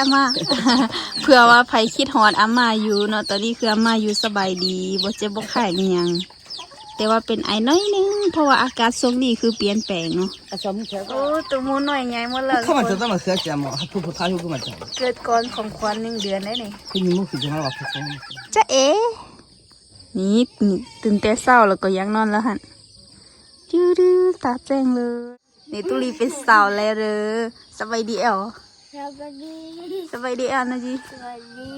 อามาเพื่อว่าภัยคิดหอดอามาอยู่เนาะตอนนี้คืออามาอยู่สบายดีบ่เจ็บบ่ไข้อียังแต่ว่าเป็นไอ้น้อยนึงเพราะว่าอากาศช่วงนี้คือเปลี่ยนแปลงเนาะอาสมเถอโอ้ตัวมูหน่อยไงหมดแล้วเข้ามาจะต้องมาเสือแจมหมอผู้ผู้ท้ายผู้มาจังเกิดก่อนของควันหนึ่งเดือนได้นี่คุณมีมุกคือจะมาหลอกผู้ชมจะเอ๋นี่ตื่นแต่เศร้าแล้วก็ยังนอนแล้วหันจื้อตาแจ้งเลยนี่ตุลีเป็นสาวแล้วเด้อสบายดีเอ๋อ สวัสดีสบายดีเอลนะจีสวัสดี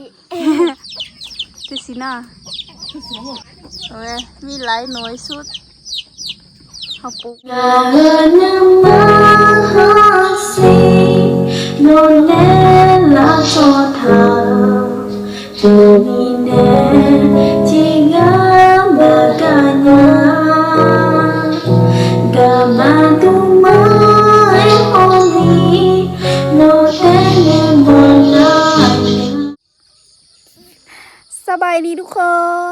ดูสินะโอ้ยมีหลายหน่วยสุดเขาปลูก Nama hasi nonela chota Tunine tiga สบายดีทุกค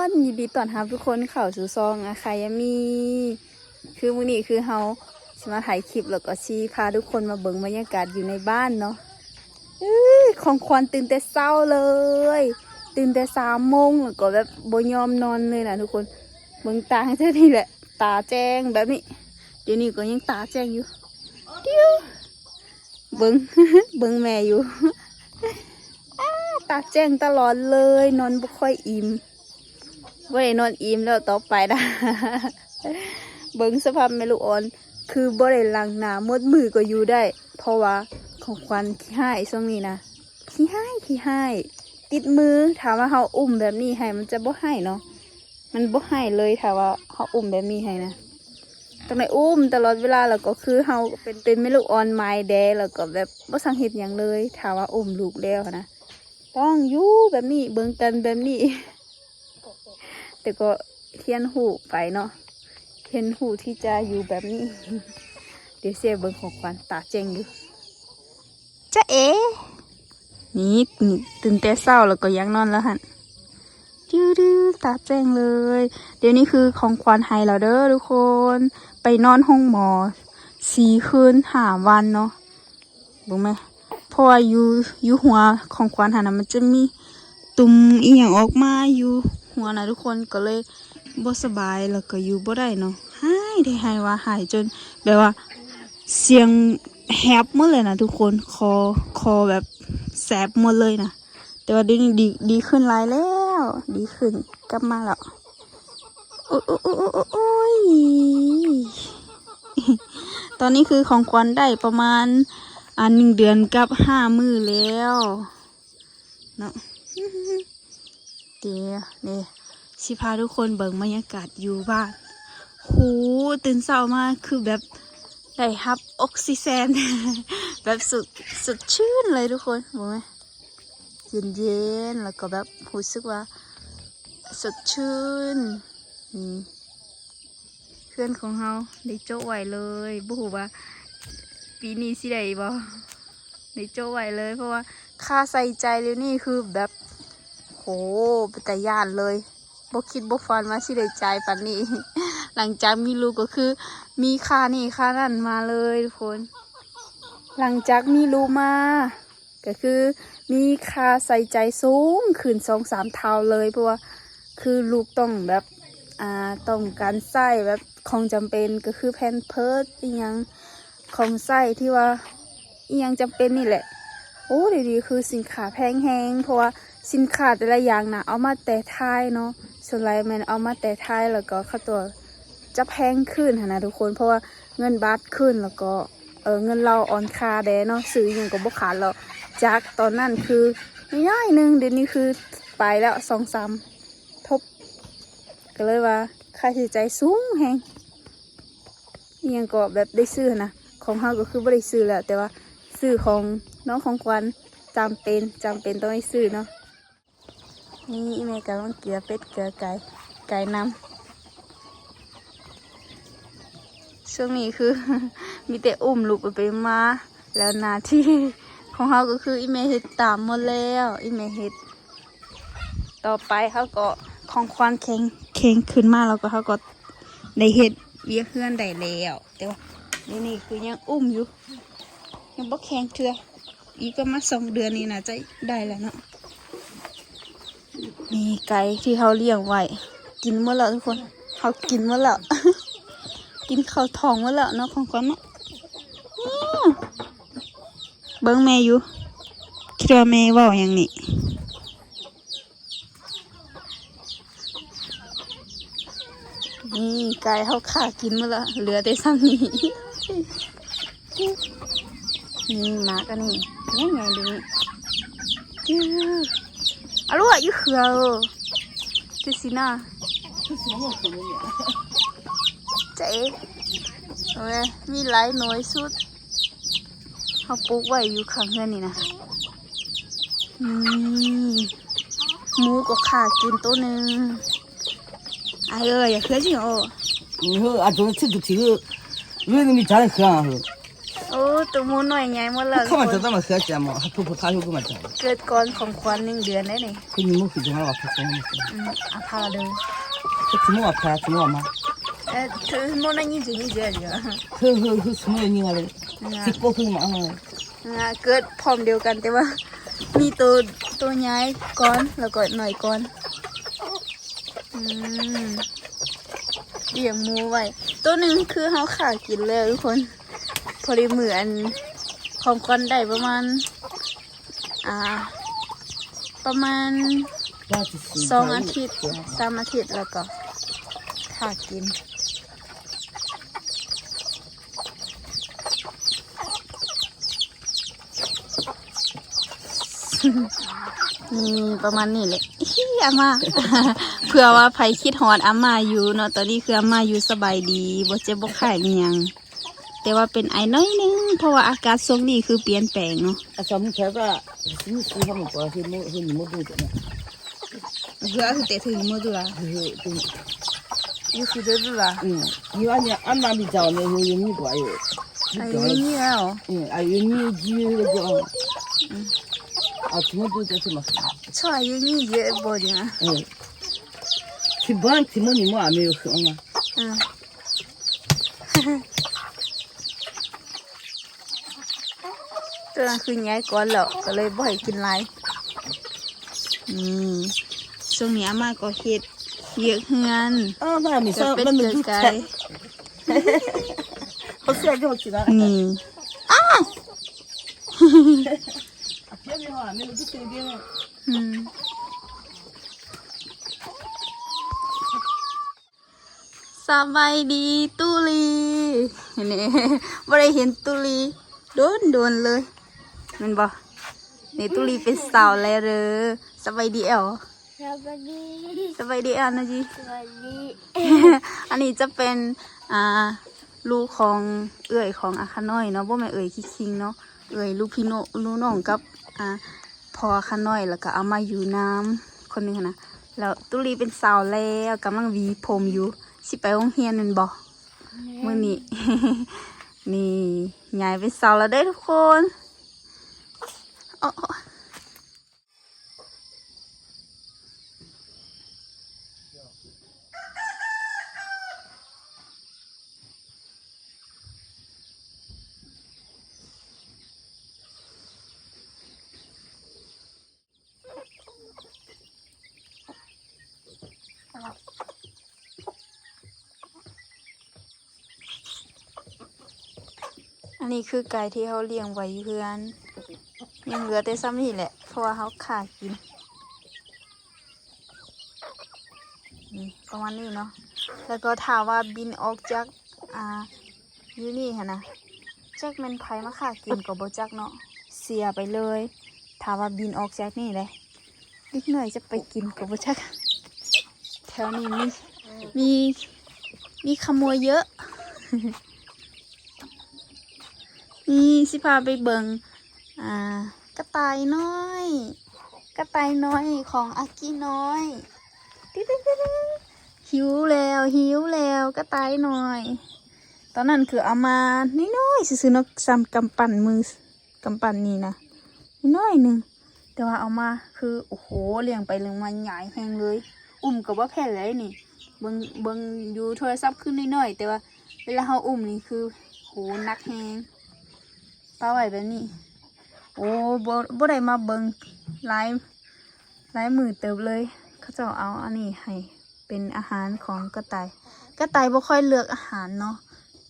น ยินดีต้อนรับทุกคนเข้าสู่ซองอาคายามี คือมื้อนี้คือเฮาสมาถ่ายคลิปแล้วก็ชี้พาทุกคนมาเบิ่งบรรยากาศอยู่ในบ้านเนาะอของควันตื่นแต่เช้าเลย ตื่นแต่สามโมงแล้วก็แบบบ่ยอมนอนเลยนะทุกคนเบิ่งตาให้เท่นี้แหละ ตาแจ้งแบบนี้ เดี๋ยวนี้ก็ยังตาแจ้งอยู่เดี๋ยวเบิ่งเบิ่งแม่อยู่ อ้าตาแจ้งตลอดเลย นอนบ่ค่อยอิ่มบ่ได้นอนอิ่มแล้วต่อไปนะ เบิ่งสภาพแม่ลูกอ่อน คือบ่ได้ล้างหน้าหมดมือก็อยู่ได้ เพราะว่าของควันขี้ห้ายช่วงนี้นะขี้ห้ายขี้ห้ายติดมือถามว่าเฮาอุ้มแบบนี้ให้มันจะบ่ให้เนาะมันบ่ให้เลยถ้าว่าเฮาอุ้มแบบนี้ให้นะต้องได้อุ้มตลอดเวลาแล้วก็คือเฮาเป็นเป็นแม่ลูกอ่อนไม้แดแล้วก็แบบบ่สังเกตหยังเลยถ้าว่าอุ้มลูกแล้วนะ ต้องอยู่แบบนี้เบิ่งกันแบบนี้ แต่ก็เทียนหูไปเนาะเห็นหูที่จะอยู่แบบนี้ เดี๋ยวเสียเบิ่งของขวัญตาเจงอยู่จะเอ๋นี่นี่ตื่นแต่เศร้าแล้วก็ยังนอนแล้วหันดื้อดื้อตาแจ้งเลย เดี๋ยวนี้คือของขวัญให้เราเด้อทุกคน ไปนอนห้องหมอสี่คืนห้าวันเนาะรู้ไหมเพ ราะว่าอยู่อยู่หัวของขวัญหันนะมันจะมีตุ่มอีหยังออกมาอยู่หัวนะทุกคนก็เลยบ่สบายแล้วก็อยู่บ่ได้เนาะหายได้หายว่าหายจนแบบว่าเสียงแฮบหมดเลยนะทุกคนคอคอแบบแสบหมดเลยนะแต่ว่าเดี๋ยวนี้ดีดีขึ้นหลายแล้ว ดีขึ้นกลับมาแล้วโอ้ยโอ้ยโอ้ยโอ้ยโอ้ยตอนนี้คือของขวัญได้ประมาณ อันหนึ่งเดือนกับห้ามือแล้วเนาะเดี๋ยวเนี่ยสิพาทุกคนเบิ่งบรรยากาศอยู่บ้านหูตื่นเช้ามากคือแบบได้รับออกซิเจนแบบสุดสุดชื่นเลยทุกคนบอกไหมเย็นเย็นๆแล้วก็แบบรู้สึกว่า สดชื่นนี่เพื่อนของเราได้โจ้ไหวเลยบ่ฮู้ว่า ปีนี้สิได้บ่ได้โจไหวเลย เพราะว่าค่าใส่ใจเลยนี่คือแบบโหเป็นแต่ย่านเลยบ่คิดบ่ฝันว่าสิได้จ่ายปันนี้ หลังจากมีลูกก็คือ มีค่านี่ค่านั่นมาเลยทุกคน หลังจากมีลูกมา ก็คือ มีค่าใส่ใจสูงขึ้นสองสามเท่าเลยเพราะว่าคือลูกต้องแบบอ่าต้องการใส่แบบของจำเป็นก็คือแพนเพิร์ดอีหยัง ของใส่ที่ว่าอียังจำเป็นนี่แหละโอ้ดีๆคือสินค้าแพงแฮงเพราะว่าสินค้าแต่ละอย่างนะเอามาแต่ไทยเนาะส่วนไรแมนเอามาแต่ไทยแล้วก็ค่าตัวจะแพงขึ้นนะทุกคนเพราะว่าเงินบาทขึ้นแล้วก็เออเงินเราอ่อนค่าแดเนาะซื้ออหยังก็บ่ขาดแล้วจากตอนนั้นคือง่ายหนึงเดี๋ยวนี้คือไปแล้วสองสามทบ ก็เลยว่าค่าใช้จ่ายสูงแฮงอิหยังก็แบบได้ซื้อนะ ของเฮาก็คือบ่ได้ซื้อแหล้วแต่ว่าซื้อของน้องของควันจำเป็นจำเป็นต้องให้ซื้อเนาะนี่อีเมกำลังเกลือเป็ดเกลือไก่ไก่น้ำช่วงนี้คือ มีแต่อุ้มลูกไปไปมา แล้วหนาที่ของเขาก็คืออีเมเฮ็ดตามหมดแล้วอีเมเฮ็ดต่อไปเขาก็ของควันเข่งเข่งขึ้นมาแล้วก็เขาก็ได้เฮ็ดเวียเพื่อนได้แล้วแต่ว่า เดี๋ยวนี้คือยังอุ้มอยู่ ยังบ่แข็งเถื่ออีกประมาณสองเดือนนี้นะจะได้แล้วเนาะนี่ไก่ที่เขาเลี้ยงไว้กินหมดแล้วทุกคนเขากินหมดแล้วกินข้าวทองหมดแล้วเนาะของคนเนาะเบิ้งแม่อยู่คิดว่าแม่ว่าอย่างนี้นี่ไก่เขาขากินหมาละเหลือแต่ซ้ำนี้ นี่มากันนี่ยังไง่ายดีจื้ออร่อยยิ่งเขื่อจะสินะเจ๊โอ้ยมีหลายน้อยสุดเขาปลูกไว้อยู่ข้างเฮืนนี่นะนี่หมูก็ขากินตัวหนึ่งไอ้เอ้ยเฮือนสิโอ้เฮืออาจจะชื่อจุกสิเฮือ ตัวหมูหน่อยใหญ่หมดแล้ว 看嘛这怎么喝芥末，还不不他又干嘛讲？ เกิดก่อนของควันหนึ่งเดือนได้นี่ 可你们回家了，不说吗？ อืมอาพาเดิน 这怎么拍？怎么嘛？ เอ้เธอโมนายี่จีนี่เจอเยอะ 呵呵呵，什么你个嘞？这高兴嘛？ งาเกิดพร้อมเดียวกันแต่ว่า มีตัวตัวย้ายก้อนแล้วก็หน่อยก้อนอืมเลี้ยงหมูไว้ ตัวหนึ่งคือเขาขากินเลยทุกคน พอดีเหมือนของก้อนได้ประมาณ อ่า ประมาณสองอาทิตย์สามอาทิตย์แล้วก็ขากินนี่ประมาณนี้เลยอิ๊อาม่า เพื่อว่าไผคิดฮอดอามาอยู่เนาะตอนนี้คืออามาอยู่สบายดีบ่เจ็บบ่ไข้อียังแต่ว่าเป็นไอน้อยนึงเพราะว่าอากาศช่งนี้คือเปลี่ยนแปลงเนาะอาสมแค่ว่าซื้อซื้อทำก่อนซื้อมือซื้อมือดูจัวเนี่ยเพื่อคือเตะถึงมดดูอ่เฮ้ยตัวอยู่คือเดือดละอืมอยู่อันนี้อันนั้นมีเจ้าเนี่ยอยู่ยังมีกว่าอยู่อายุนี่แล้อืมอายุนี่จีเยอะจังอะทุ่มตัวจะทำไมชอบอายุนี่เยอะบ่ดีนะอืม thì bán thì mua thì mua à mèo không à tôi đang cứ nhảy có lợ có lấy bỏ kinh lại ừ xong nhà mai có hết việc hơn ờ mà mình sao bên mình cái không xem cho chị đó ừ à Ừ. สบายดีตุลีนี่บ่ได้เห็นตุลีโดนโดนๆเลยแมันบ่นี่ตุลีเป็นสาวแล้วเด้อสบายดีแอลสวัสดีสบายดีอะนะจีสวัสดีอันนี้จะเป็นอ่าลูกของเอื่อยของอาคาน้อยเนาะบ่แม่นเอื่อยคิคิงเนาะเอื่อยลูกพี่โนลูกน้องกับอ่าพออาคาน้อยแล้วก็เอามาอยู่น้ำคนหนึงหั้นนะแล้วตุลีเป็นสาวแล้วกำลังหวีผมอยู่ สิไปโรงเรียนแมันบ่มื้อนี้ นี่ยายเป็นสาวแล้วได้อทุกคนอ๋อ อันนี้คือไก่ที่เขาเลี้ยงไว้เพื่อนยังเหลือแต่ซ้ำนี่แหละ เพราะว่าเขาขาดกินนี่ประมาณนี้เนาะแล้วก็ถามว่าบินออกจากอ่าอยู่นี่ค่ะนะจักแมนไผมาขากินก็บ่จักเนาะเสียไปเลยถามว่าบินออกจากนี่เลยนิดหน่อยจะไปกินก็บ่จักแถวนี้มีมีมีขโมยเยอะ นี่สิพาไปเบิงอ่ากระต่ายน้อย กระต่ายน้อยของอากิน้อยติ๊ดติ๊ดติ๊ดหิวแล้วหิวแล้วกระต่ายน้อย ตอนนั้นคือเอามาน้อยซื้อนกซ้ำกำปั่นมือกำปั่นนี่นะน้อยหนึ่งแต่ว่าเอามาคือโอ้โหเลี้ยงไปเลี้ยงมาใหญ่แหงเลย อุ้มกับว่าแผ่นเลยนี่เบิงเบิงอยู่โทรศัพท์ขึ้นน้อยแต่ว่าเวลาเขาอุ้มนี่คือโหหนักแหง ปลาไหวแบบนี้ โอ้บ่บ่ได้มาเบิงหลายหลายมือเติบเลย เขาจะเอาอันนี้ให้เป็นอาหารของกระต่าย กระต่ายบ่ค่อยเลือกอาหารเนาะ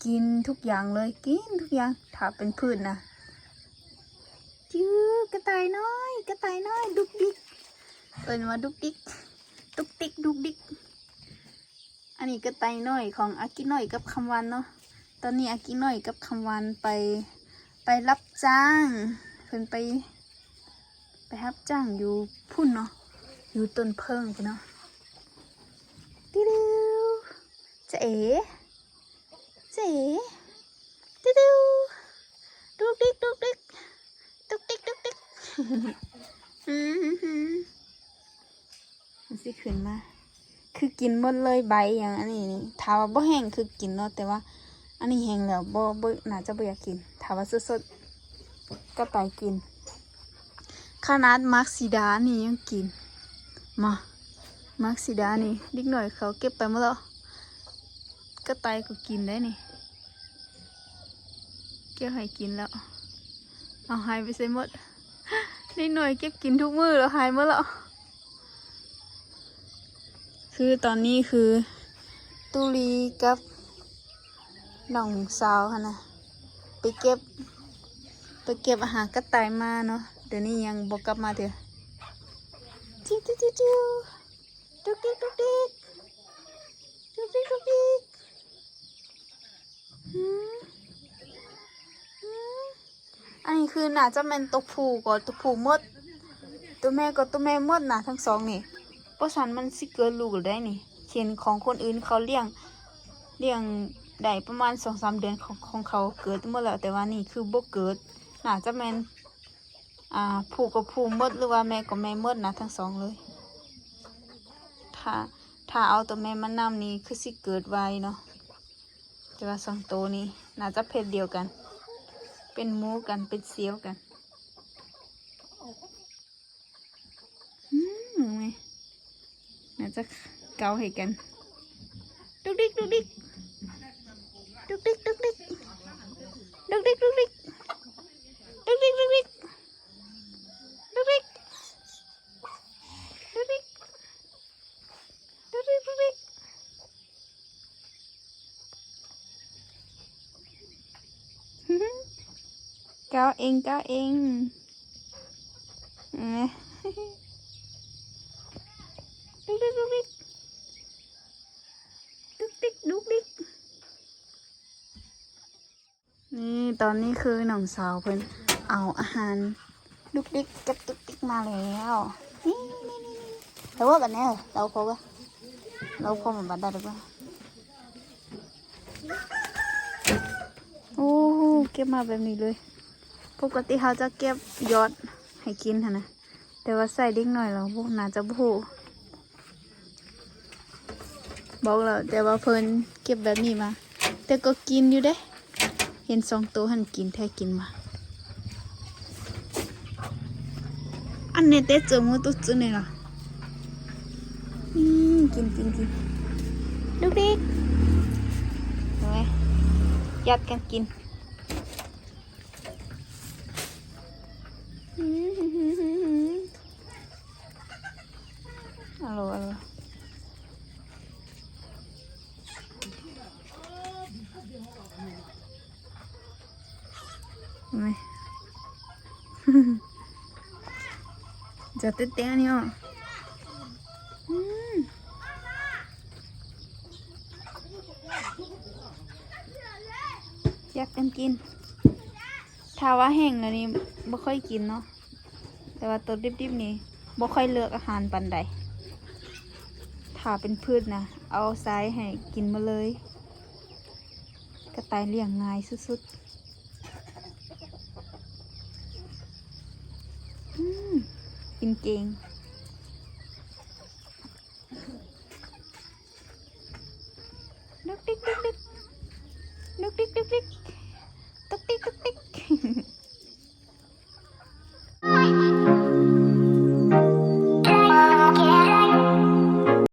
กินทุกอย่างเลย กินทุกอย่าง ถ้าเป็นพืชนะจื้อกระต่ายน้อย กระต่ายน้อย ดุกดิกเอินว่าดุกดิกดุกดิกดุกดิก อันนี้กระต่ายน้อยของอากิน้อยกับคำวันเนาะ ตอนนี้อากิน้อยกับคำวันไป ไปรับจ้างเพิ่นไป ไปรับจ้างอยู่พุ่นเนาะอยู่ต้นเพิงพุ่นเนาะติดิวจะเอ๋จะเอ๋ติดิวดุกดิกดุกดิกดุกดิกดุกดิกอืมหืมมันสิขึ้นมาคือกินหมดเลยใบอย่างอันนี้นี่ถ้าว่าบ่แห้งคือกินเนาะแต่ว่า อันนี้แห้งแล้วบ่บ่น่าจะบ่อยากกินาว่าสดๆก็ไปกินขนาดมักซิดานี่ยังกิน มามักซิดานี่นิดหน่อยเขาเก็บไปหมดแล้วก็ไตก็กินได้นี่เก็บให้กินแล้ว เอาหายไปใส่หมดนิดหน่อยเก็บกินทุกมือแล้วหายหมดแล้วคือตอนนี้คือตุลีกับน้องสาวค่ะนะ ไปเก็บ ไปเก็บอาหารกระต่ายมาเนาะเดี๋ยวนี้ยังบกกลับมาเถอะจิ้วจิ้วจิ้วจิ้วดุกดิกดุกดิกดุกดิกดุกดิกอันนี้คือหน่าจะเป็นตัวผู้ก่อนตัวผู้หมด ตัวแม่ก็ตัวแม่มดนะทั้งสองนี่เพราะฉันมันสิเกิดลูกได้นี่เช่นของคนอื่นเขาเลี้ยงเลี้ยง ได้ประมาณสองสามเดือนของของเขาเกิดหมดแล้ว แต่ว่านี่คือบ่เกิดน่าจะแมนอ่าผูกกับผูหมดหรือว่าแม่กับแม่มดนะทั้งสองเลย ถ้าถ้าเอาตัวแม่มานำนี่คือสิเกิดไวเนาะแต่ว่าสองตัวนี้น่าจะเพศเดียวกัน เป็นหมูกันเป็นเซียวกันอืมน่าจะเกาให้กันดุกดิกดุกดิกดุกดิกดุกดิก ดุกดิกดุกดิกดุกดิกดุกดิกดุกดิกดุกดิกดุกดิกดุกดิกฮึฮึเกาเองเกาเองเห็นไหม ดุกดิกดุกดิกดุกดิกดุกดิกนี่ ตอนนี้คือหนองสาวเพิ่นเอาอาหารดุกดิกกับดุกดิกมาแล้ว นี่นี่นี่แต่ว่าแบบนี้เรอเราพอปะเราพอมันบัดได้หรือเปล่าโอ้โหเก็บมาแบบนี้เลย ปกติเขาจะเก็บยอดให้กินค่ะนะแต่ว่าใส่ดิ้งหน่อยเราพวกน่าจะบฮูบอกแล้วแต่ว่าเพิ่นเก็บแบบนี้มา แต่ก็กินอยู่เด้ เห็นสองตัวหันกินแท้กินมา อันนี้เต้เจอมือตุ๊จุเนี่ยล่ะอืมกินกินกินลูกดิกเห็นไหมยัดกันกินอืมอร่อยอร่อย Mày. Giờ tới té đi không? Ừm. Chắc em กิน ถ้าว่าแห้งแล้วนี่บ่ค่อยกินเนาะ แต่ว่าตัวดิบๆนี่บ่ค่อยเลือกอาหารปันใดถ้าเป็นพืชนะ เอาทรายให้กินมาเลย กระต่ายเลี้ยงง่ายสุดๆ อืม กินเก่งดุกดิ๊กดุกดิ๊กดุกดิ๊กดุกดิ๊ก